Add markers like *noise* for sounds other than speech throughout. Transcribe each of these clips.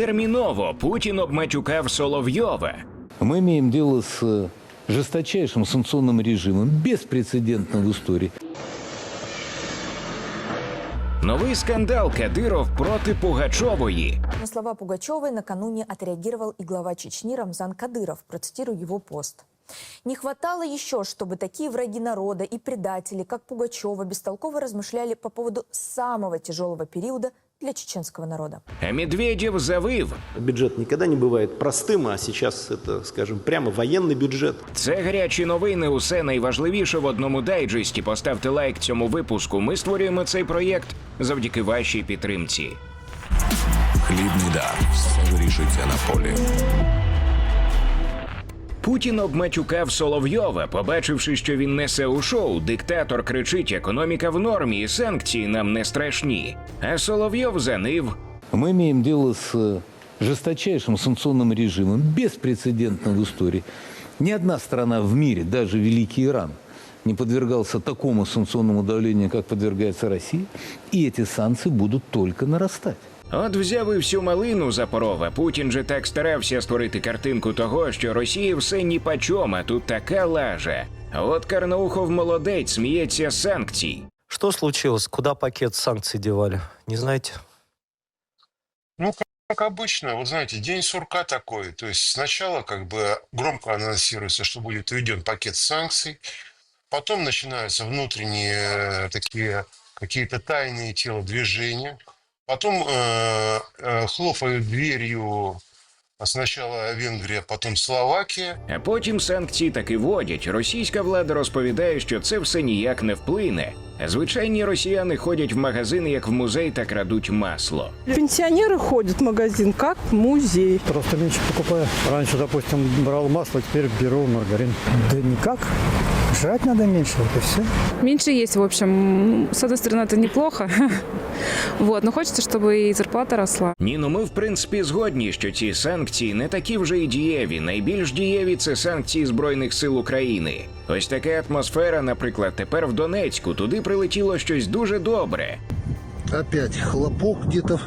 терміново Путін обматюкав Соловйова. Мы имеем дело с э, жесточайшим санкционным режимом, беспрецедентным в истории. Новий скандал Кадиров проти Пугачової. На слова Пугачевой накануне отреагировал и глава Чечни Рамзан Кадыров. Процитирую его пост. «Не хватало еще, чтобы такие враги народа и предатели, как Пугачева, бестолково размышляли по поводу самого тяжелого периода для чеченского народа». А Медведєв завив. Бюджет никогда не бывает простым, а сейчас это, скажем, прямо военный бюджет. Це гарячі новини. Усе найважливіше в одному дайджесті. Поставте лайк цьому випуску. Ми створюємо цей проєкт завдяки вашій підтримці. Хлібний дар. Все вирішується на полі. Путін обматюкав Соловйова, побачивши, що він несе у шоу. Диктатор кричить: економіка в нормі, і санкції нам не страшні. А Соловйов занив. Мы имеем дело с э, жесточайшим санкционным режимом, беспрецедентным в истории. Ни одна страна в мире, даже Великий Иран, не подвергался такому санкционному давлению, как подвергается Россия. И эти санкции будут только нарастать. От взяв і всю малину Запорова. Путін же так старався створити картинку того, що Росії все ні по чому, а тут така лажа. А от Карнаухов молодець сміється з санкцій. Что случилось? Куда пакет санкций девали? Не знаете? Ну, как, как обычно, вот знаете, день сурка такой. То есть сначала как бы громко анонсируется, что будет введен пакет санкций, потом начинаются внутренние э, такие какие-то тайные телодвижения, потом э, э, хлопают дверью сначала Венгрия, потом Словакия. А потім санкції таки вводять. Російська влада розповідає, що це все ніяк не вплине. А звичайні росіяни ходять в магазини як в музей та крадуть масло. Пенсионеры ходят в магазин как в музей. Просто меньше покупаю. Раньше, допустим, брал масло, теперь беру маргарин. Да никак. Жрать надо меньше, вот и все. Меньше есть, в общем. С одной стороны, это неплохо. *laughs* Вот, но хочется, чтобы и зарплата росла. Ні, ну ми в принципі згодні, що ці санкції не такі вже і дієві. Найбільш дієві це санкції Збройних сил України. Ось така атмосфера, наприклад, тепер в Донецьку. Туди прилетіло щось дуже добре. Опять хлопок где-то.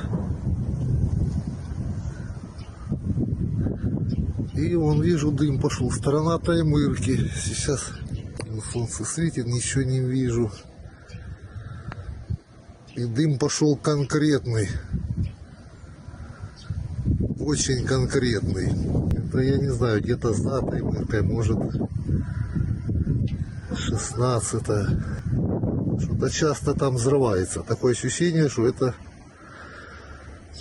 И вон вижу дым пошел. Сторона Таймырки. Сейчас солнце светит, ничего не вижу. И дым пошел конкретный. Очень конкретный. Это я не знаю, где-то за Таймыркой, может 16 Что-то часто там взрывается. Такое ощущение, что это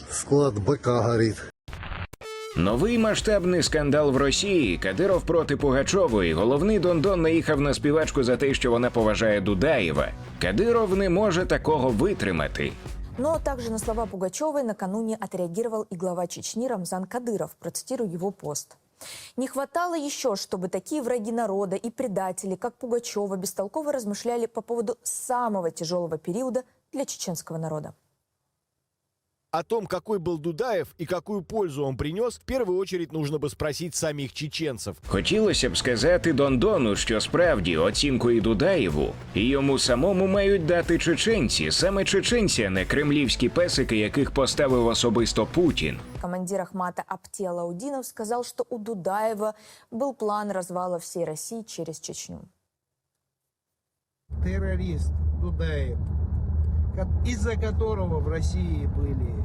склад БК горит. Новий масштабний скандал в Росії. Кадиров проти Пугачової. Головний Дондон наїхав на співачку за те, що вона поважає Дудаєва. Кадиров не може такого витримати. Но также на слова Пугачевой накануне отреагировал и глава Чечни Рамзан Кадыров. Процитирую его пост. «Не хватало еще, чтобы такие враги народа и предатели, как Пугачева, бестолково размышляли по поводу самого тяжелого периода для чеченского народа». О том, какой был Дудаев и какую пользу он принес, в первую очередь нужно бы спросить самих чеченцев. Хотілося б сказати Дондону, що справді оцінку і Дудаєву, і йому самому мають дати чеченці, саме чеченці, а не кремлівські песики, яких поставив особисто Путін. Командир Ахмата Апти Алаудинов сказал, что у Дудаева был план развала всей России через Чечню. террорист Дудаев, ко- из-за которого в России были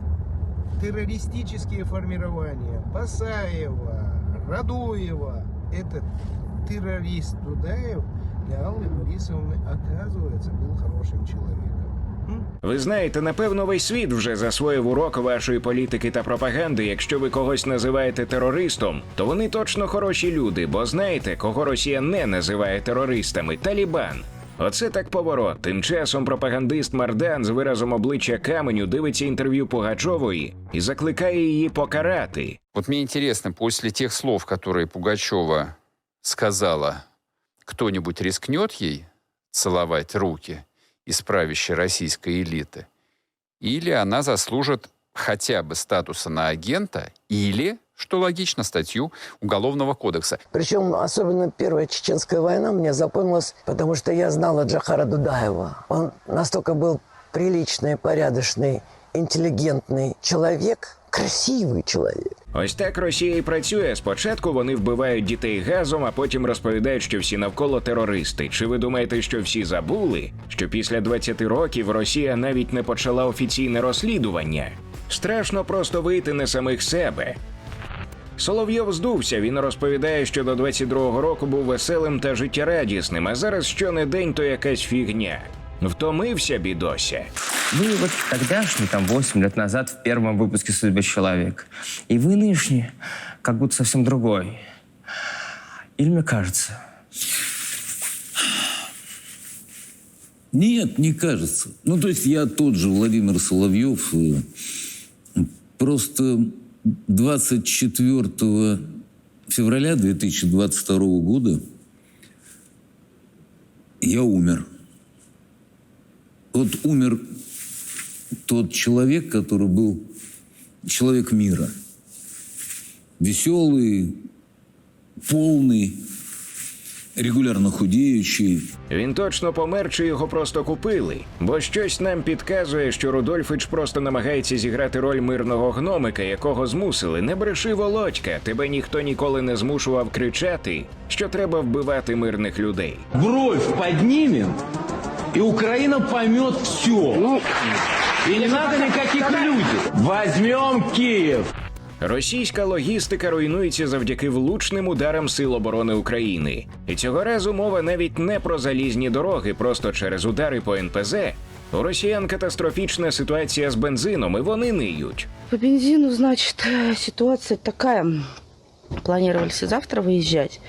террористические формирования Басаева, Радуева. Этот террорист Дудаев для Аллы Борисовны, оказывается, был хорошим человеком. М? Ви знаєте, напевно, весь світ вже засвоїв урок вашої політики та пропаганди. Якщо ви когось називаєте терористом, то вони точно хороші люди, бо знаєте, кого Росія не називає терористами Талібан. Оце так поворот. Тим часом пропагандист Мардан з виразом обличчя каменю дивиться інтерв'ю Пугачової і закликає її покарати. Вот мне интересно, после тех слов, которые Пугачева сказала, кто-нибудь рискнет ей целовать руки из правящей российской элиты? Или она заслужит хотя бы статуса на агента, или, что логично, статью Уголовного кодекса. Причем особенно Первая Чеченская война мне запомнилась, потому что я знала Джахара Дудаева. Он настолько был приличный, порядочный интеллигентный человек, красивый человек. Ось так Росія і працює. Спочатку вони вбивають дітей газом, а потім розповідають, що всі навколо терористи. Чи ви думаєте, що всі забули? Що після 20 років Росія навіть не почала офіційне розслідування? Страшно просто вийти на самих себе. Соловйов здувся. Він розповідає, що до 22-го року був веселим та життєрадісним, а зараз що не день, то якась фігня. Втомився бідося. Вы вот тогдашний, там, 8 лет назад, в первом выпуске «Судьбы человека». И вы нынешний, как будто совсем другой. Или мне кажется? Нет, не кажется. Ну, то есть я тот же Владимир Соловьев. э, Просто 24 февраля 2022 года я умер. Вот умер тот человек, который был человек мира. Веселый, полный, регулярно худеющий. Він точно помер, чи його просто купили. Бо щось нам підказує, що Рудольфич просто намагається зіграти роль мирного гномика, якого змусили. Не бреши, Володька, тебе ніхто ніколи не змушував кричати, що треба вбивати мирних людей. Бровь поднимем, и Украина поймет все. И не надо никаких людей. Возьмем Киев. Російська логістика руйнується завдяки влучним ударам Сил оборони України. І цього разу мова навіть не про залізні дороги, просто через удари по НПЗ. У росіян катастрофічна ситуація з бензином, і вони ниють. По бензину, значит, э, ситуация такая. Планировали все завтра выезжать.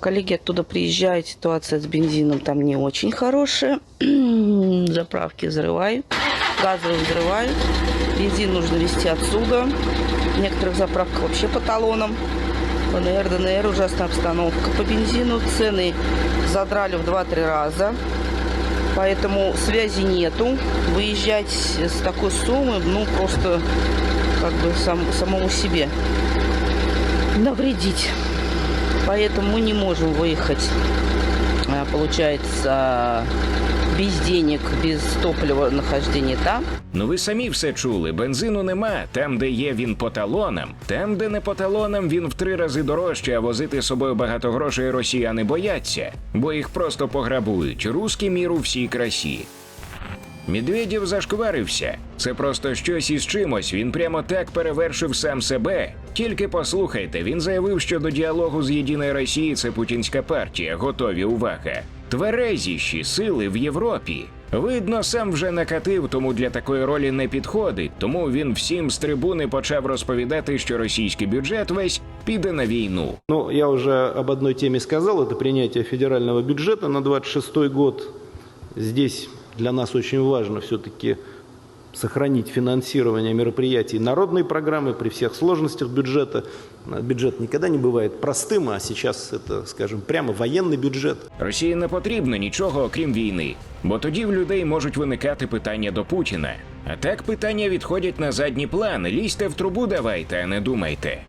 Коллеги оттуда приезжают, ситуация с бензином там не очень хорошая. *clears throat* Заправки взрывают, газовые взрывают. Бензин нужно везти отсюда. В некоторых заправках вообще по талонам. ПНР, ДНР, ужасная обстановка. По бензину цены задрали в 2-3 раза. Поэтому связи нету. Выезжать с такой суммы, ну, просто как бы сам, самому себе навредить. Поэтому мы не можем выехать, а, получается, без денег, без топлива нахождения там. Ну ви самі все чули. Бензину нема. Там, де є він по талонам, там, де не по талонам, він в три рази дорожче, а возити з собою багато грошей росіяни бояться, бо їх просто пограбують. Руський мір у всій красі. Медведєв зашкварився. Це просто щось із чимось. Він прямо так перевершив сам себе. Тільки послухайте, він заявив, що до діалогу з Єдиною Росією це путінська партія. Готові увага. Тверезіші сили в Європі. Видно, сам вже накатив, тому для такої ролі не підходить. Тому він всім з трибуни почав розповідати, що російський бюджет весь піде на війну. Ну, я вже об одній темі сказав, це прийняття федерального бюджету на 26 год. Здесь для нас очень важно все-таки сохранить финансирование мероприятий народной программы при всех сложностях бюджета. Бюджет никогда не бывает простым, а сейчас это, скажем, прямо военный бюджет. Росії не потрібно нічого окрім війни, бо тоді в людей можуть виникати питання до Путіна. А так питання відходять на задній план. Лізьте в трубу давайте, а не думайте.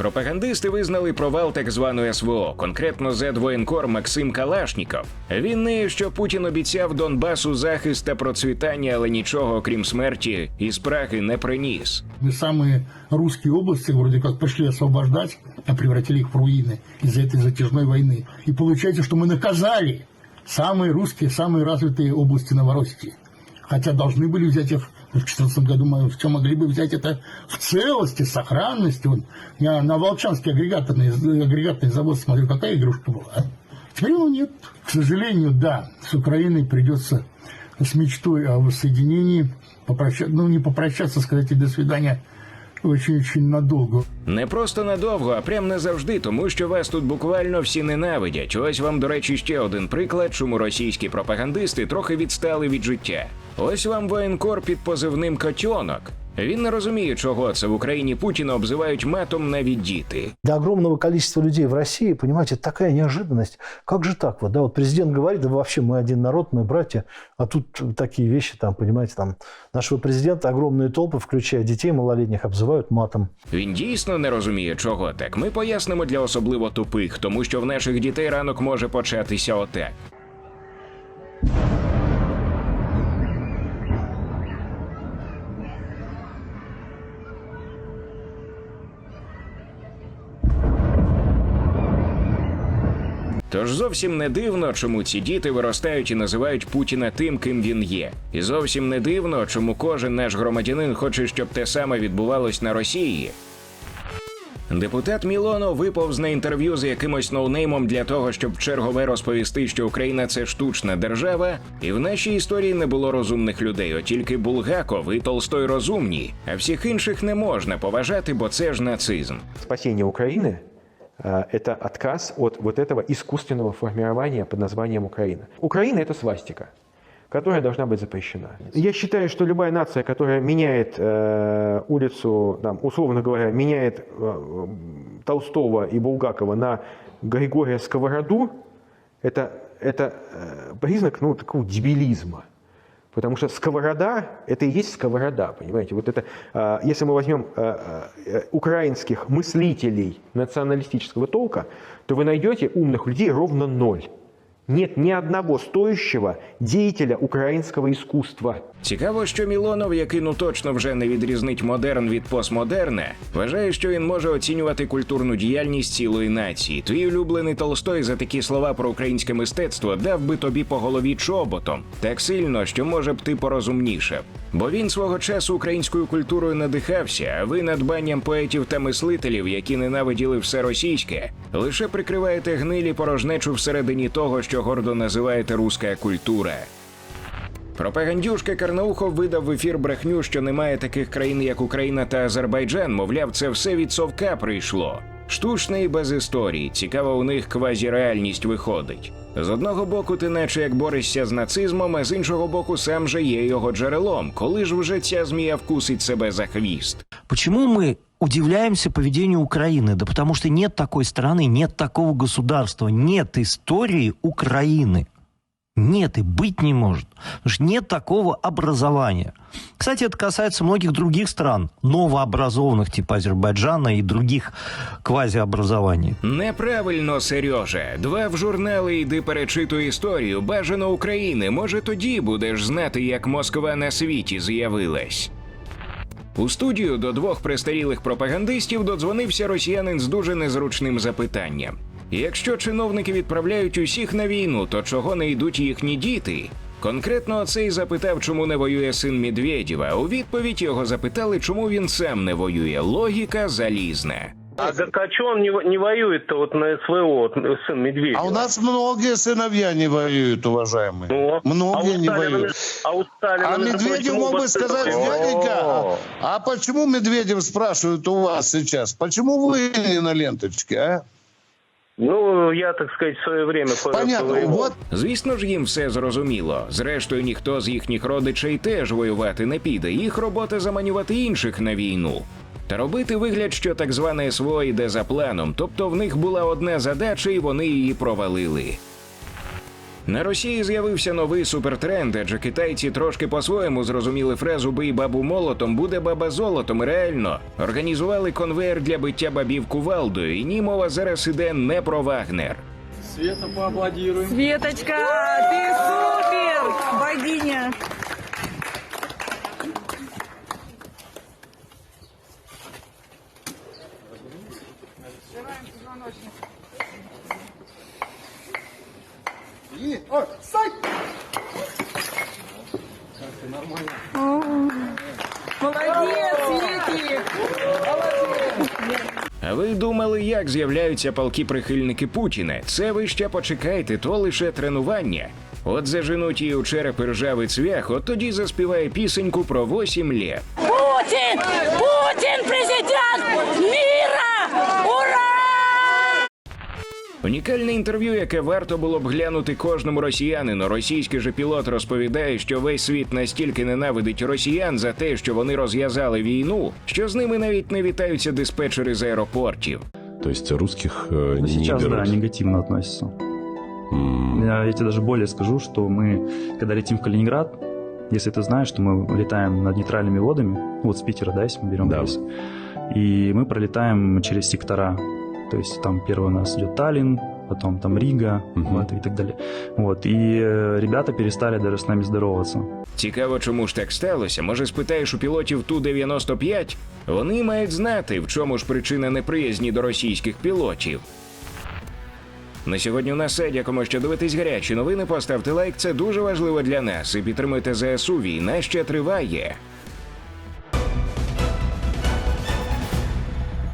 Пропагандисти визнали провал так званої СВО, конкретно зет-воєнкор Максим Калашніков. Він не що Путін обіцяв Донбасу захист та процвітання, але нічого окрім смерті і спраги не приніс. Мы самые русские области вроде как пришли освобождать, а превратили их в руины из-за этой затяжной войны. И получается, что мы наказали самые русские, самые развитые области Новороссии. Хотя должны были взять их в 2014 году, мы все могли бы взять это в целости, сохранности. Вот я на Волчанский агрегатный, агрегатный завод смотрю, какая игрушка была. а? Теперь его нет. К сожалению, да, с Украиной придется с мечтой о воссоединении попрощаться, ну не попрощаться, сказать и до свидания очень-очень надолго. Не просто надовго, а прям не завжди, тому що вас тут буквально всі ненавидять. Ось вам, до речі, ще один приклад, чому російські пропагандисти трохи відстали від життя. Ось вам воєнкор під позивним Котьонок. Він не розуміє, чого це в Україні Путіна обзивають матом навіть діти. Для огромного количества людей в России, понимаете, такая неожиданность. Как же так вот, да? Вот президент говорит, да вообще мы один народ, мы братья, а тут такие вещи, там, понимаете, там нашего президента огромные толпы, включая детей малолетних, обзывают матом. Він дійсно не розуміє, чого так. Ми пояснимо для особливо тупих, тому що в наших дітей ранок може початися отак. Тож зовсім не дивно, чому ці діти виростають і називають Путіна тим, ким він є. І зовсім не дивно, чому кожен наш громадянин хоче, щоб те саме відбувалось на Росії. Депутат Мілоно виповз на інтерв'ю з якимось ноунеймом для того, щоб чергове розповісти, що Україна це штучна держава, і в нашій історії не було розумних людей, от тільки Булгаков і Толстой розумні, а всіх інших не можна поважати, бо це ж нацизм. Спасение Украины э, – это отказ от вот этого искусственного формирования под названием Украина. Украина – это свастика, которая должна быть запрещена. Я считаю, что любая нация, которая меняет э, улицу, там, условно говоря, меняет э, Толстого и Булгакова на Григория Сковороду, это, это э, признак ну, такого дебилизма. Потому что сковорода – это и есть сковорода, понимаете? Вот это, э, если мы возьмем э, э, украинских мыслителей националистического толка, то вы найдете умных людей ровно ноль. Нет ни одного стоящего деятеля украинского искусства. Цікаво, що Мілонов, який ну точно вже не відрізнить модерн від постмодерна, вважає, що він може оцінювати культурну діяльність цілої нації. Твій улюблений Толстой за такі слова про українське мистецтво дав би тобі по голові чоботом так сильно, що може б ти порозумнішав. Бо він свого часу українською культурою надихався, а ви надбанням поетів та мислителів, які ненавиділи все російське, лише прикриваєте гнилі порожнечу всередині того, що гордо називаєте руська культура. Пропагандюшка Карнаухов видав в ефір брехню, що немає таких країн, як Україна та Азербайджан. Мовляв, це все від совка прийшло. Штучне і без історії. Цікаво, у них квазіреальність виходить. З одного боку, ти наче як борешся з нацизмом, а з іншого боку, сам же є його джерелом. Коли ж вже ця змія вкусить себе за хвіст? Почему мы удивляемся поведению Украины? Да потому что нет такой страны, нет такого государства, нет истории Украины. Нет и быть не может. Потому что нет такого образования. Кстати, это касается многих других стран, новообразованных, типа Азербайджана и других квазиобразований. Неправильно, Сережа. Два в журнали йди перечитуй історію. Бажано України. Може, тоді будеш знати, як Москва на світі з'явилась. У студію до двох престарілих пропагандистів додзвонився росіянин з дуже незручним запитанням. Якщо чиновники відправляють усіх на війну, то чого не йдуть їхні діти? Конкретно цей запитав, чому не воює син Медведєва. У відповідь його запитали, чому він сам не воює. Логіка залізна. А так а что он не, во- не воюет-то вот на СВО, вот, сын Медведева? А у нас многие сыновья не воюют, уважаемые. Ну, Многие а у не Сталина- воюют. А у Сталина... А между Медведев прочим, мог бы оба сказать, сына- дяденька, О, а почему Медведев спрашивает у вас сейчас? Почему вы не на ленточке, а? Ну, я, так сказать, в своє время... по- Понятно, вот Звісно ж, їм все зрозуміло. Зрештою, ніхто з їхніх родичей теж воювати не піде. Їх робота заманювати інших на війну. Та робити вигляд, що так зване СВО йде за планом, тобто в них була одна задача, і вони її провалили. На Росії з'явився новий супертренд, адже китайці трошки по-своєму зрозуміли фразу Бий бабу молотом, буде баба золотом. Реально організували конвейер для биття бабів кувалдою. І ні, мова зараз іде не про Вагнер. Света, поаплодируем. Светочка, ти супер! Богиня! Стой! А ви думали, як з'являються палки прихильники Путіна? Це ви ще почекайте, то лише тренування. От заженуть її у череп ржавий цвях, от тоді заспіває пісеньку про 8 літ. Путин! Путин президент Унікальне інтерв'ю, яке варто було б глянути кожному росіянину. Російський же пілот розповідає, що весь світ настільки ненавидить росіян за те, що вони розв'язали війну, що з ними навіть не вітаються диспетчери з аеропортів. То есть русских э, не Сейчас, берут? да, негативно относятся. Я, я тебе даже более скажу, что мы, когда летим в Калининград, если ты знаешь, что мы летаем над нейтральными водами, вот с Питера, да, если мы берем рейс, и мы пролетаем через сектора. то есть там первый у нас идет Таллин, потом там Рига, вот, и так далее. Вот, и э, ребята перестали даже с нами здороваться. Цікаво, чому ж так сталося. Може, спитаєш у пілотів Ту-95? Вони мають знати, в чому ж причина неприязні до російських пілотів. На сьогодні у нас все. Дякуємо, що дивитесь гарячі новини. Поставте лайк, це дуже важливо для нас. І підтримуйте ЗСУ. Війна ще триває.